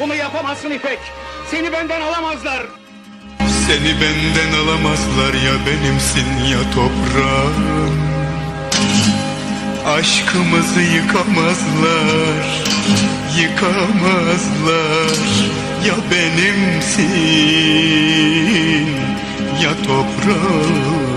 Bunu yapamazsın İpek. Seni benden alamazlar. Seni benden alamazlar ya benimsin ya toprağım Aşkımızı yıkamazlar Yıkamazlar Ya benimsin ya toprağım